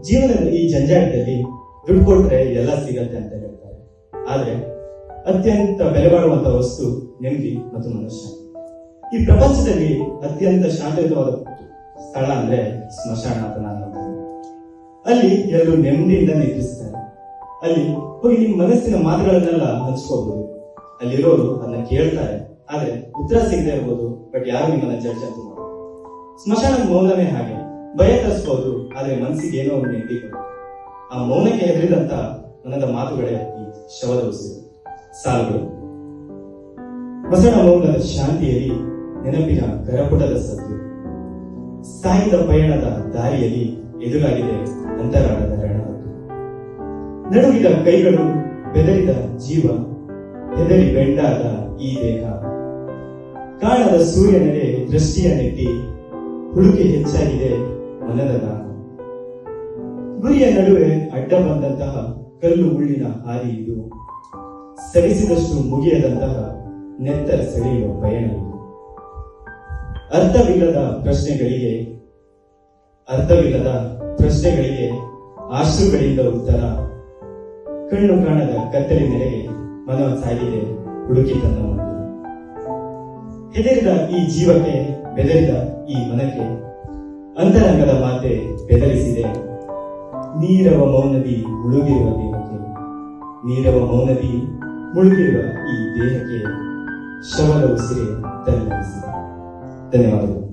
ಜೀವನದ ಈ ಜಂಜಾಟದಲ್ಲಿ ದುಡ್ಡು ಕೊಟ್ರೆ ಎಲ್ಲ ಸಿಗತ್ತೆ ಅಂತ ಹೇಳ್ತಾರೆ. ಆದ್ರೆ ಅತ್ಯಂತ ಬೆಲೆ ಬಾಳುವಂತ ವಸ್ತು ನೆಮ್ಮದಿ ಮತ್ತು ಮನುಷ್ಯ. ಈ ಪ್ರಪಂಚದಲ್ಲಿ ಅತ್ಯಂತ ಶಾಂತಿಯುತವಾದ ಸ್ಥಳ ಅಂದ್ರೆ ಸ್ಮಶಾನ ಅಂತ ನಾನು. ಅಲ್ಲಿ ಎಲ್ಲರೂ ನೆಮ್ಮದಿಯಿಂದ ನಿದ್ರಿಸ್ತಾರೆ. ಅಲ್ಲಿ ಹೋಗಿ ನಿಮ್ಮ ಮನಸ್ಸಿನ ಮಾತುಗಳನ್ನೆಲ್ಲ ಹಂಚ್ಕೋಬಹುದು ಅಲ್ಲಿರೋರು ಅದನ್ನ ಕೇಳ್ತಾರೆ. ಆದ್ರೆ ಉತ್ತರ ಸಿಗದೆ ಇರ್ಬೋದು, ಬಟ್ ಯಾರು ನಿಮ್ಮನ್ನ ಜಡ್ಜ್ ಅಂತ ಸ್ಮಶಾನ ಮೌನವೇ ಹಾಗೆ. ಭಯ ತರಿಸ್ಬೋದು ಆದ್ರೆ ಮನಸ್ಸಿಗೆ ಏನೋ ಒಂದು ನೆಮ್ಮದಿ ಆ ಮೌನಕ್ಕೆ ಹೆದರಿದಂತ ನನ್ನದ ಮಾತುಗಳೇ ಈ ಶವದ ಉಸಿರು. ಸಾಲುಗಳು. ಬಸವನ ಮೌನದ ಶಾಂತಿಯಲ್ಲಿ ನೆನಪಿನ ಗರಪುಟದ ಸದ್ದು. ಸಾಹಿತ್ಯ ಪಯಣದ ದಾರಿಯಲ್ಲಿ ಎದುರಾಗಿದೆ ಅಂತರಾಳದ ರಣಹದ್ದು ನಡುಗಿದ ಕೈಗಳು ಬೆದರಿದ ಜೀವ, ಹೆದರಿ ಬೆಂಡಾದ ಈ ದೇಹ. ಕಾಣದ ಸೂರ್ಯನೆಡೆ ದೃಷ್ಟಿಯ ನೆಟ್ಟಿ, ಹುಡುಕಿ ಹೆಚ್ಚಾಗಿದೆ ದಾಹ ಗುರಿಯ ನಡುವೆ ಅಡ್ಡ ಬಂದಂತಹ ಕಲ್ಲು ಮುಳ್ಳಿನ ಹಾರಿ ಇದು. ಸರಿಸಿದಷ್ಟು ಮುಗಿಯದಂತಹ ನೆತ್ತರ ಸೆಳೆಯುವ ಪಯಣ ಇದು. ಅರ್ಥವಿಲ್ಲದ ಪ್ರಶ್ನೆಗಳಿಗೆ ಅರ್ಥವಿಲ್ಲದ ಪ್ರಶ್ನೆಗಳಿಗೆ ಆಶ್ರುಗಳಿಂದ ಉತ್ತರ. ಕಣ್ಣು ಕಾಣದ ಕತ್ತಲಿನೆಡೆಗೆ ಮನವ ಸಾಗಿದೆ ಹುಡುಕಿ ತನ್ನ ಹೆದರಿದ ಈ ಜೀವಕ್ಕೆ, ಬೆದರಿದ ಈ ಮನಕ್ಕೆ ಅಂತರಂಗದ ಮಾತೆ ಬೆದರಿಸಿದೆ. ನೀರವ ಮೌನದಿ ಮುಳುಗಿರುವ ದೇಹಕ್ಕೆ. ನೀರವ ಮೌನದಿ ಮುಳುಗಿರುವ ಈ ದೇಹಕ್ಕೆ ಶವದ ಉಸಿರೆ ತಲೆ ಧನ್ಯವಾದಗಳು.